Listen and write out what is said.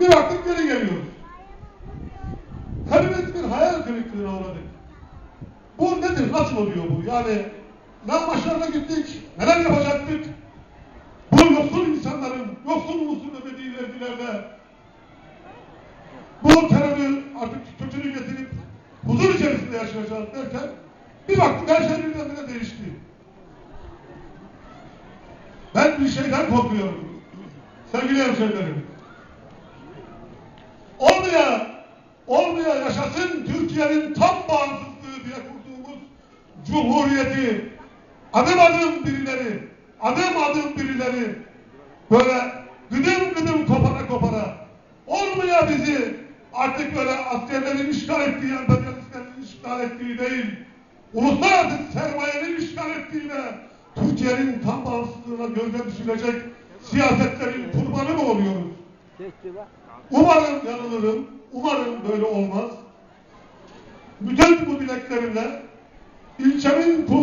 Bir baktık geri geliyoruz. Hepimiz bir hayal kırıklığına uğradık. Bu nedir? Nasıl oluyor bu? Yani ne amaçlarla gittik? Neler yapacaktık? Bu yoksul insanların, yoksul ulusun ödediği vergilerde bu terörü artık kötülüğü getirip huzur içerisinde yaşayacağız derken bir baktık her şey birdenbire değişti. Ben bir şeyden korkuyorum. Sevgili hemşehrilerim. Olmaya, olmaya yaşasın Türkiye'nin tam bağımsızlığı diye kurduğumuz cumhuriyeti adım adım birileri, adım adım birileri böyle gıdım gıdım kopara kopara olmaya bizi artık böyle askerlerin işgal ettiği, emperyalistlerin işgal ettiği değil, uluslararası sermayenin işgal ettiğine Türkiye'nin tam bağımsızlığına gölge düşülecek siyasetlerin kurbanı mı oluyoruz? Umarım yanılırım, umarım böyle olmaz. Bütün bu dileklerimle ilçemin